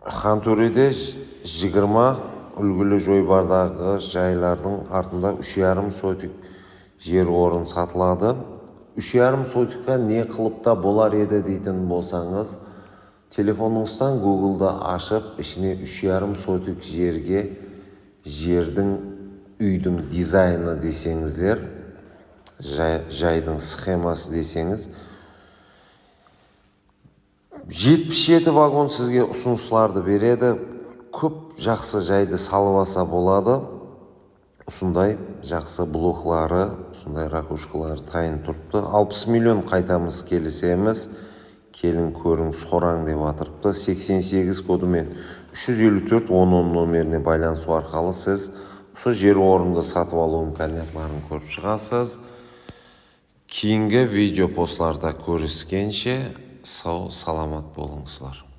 хантөреде жиырма үлгілі жойбардағы жайлардың артында үш жарым сотик жер орын сатылады. Үш жарым сотикқа не қылыпта болар еді дейтін болсаңыз телефоныңыздан гуглда ашып ішіне үш жарым сотик жерге жердің үйдің дизайны десеңіздер жай, жайдың схемасы десеңіз жетпіс жеті вагон сізге ұсыныстарды береді. Көп жақсы жайды салып алса болады. Осындай жақсы блоклары сондай ракушкалары дайын тұрыпты. Алпыс миллион қайтамыз келісеміз. Келін көріңіз сораң деп сексен сегіз кодымен үш жүз елу төрт он он номеріне байланысу арқылы сіз осы жер орынды сатып алу имканиятларын көріп шығасыз. Кейінгі видео постларда көріскенше sağ salamat boluңuzlar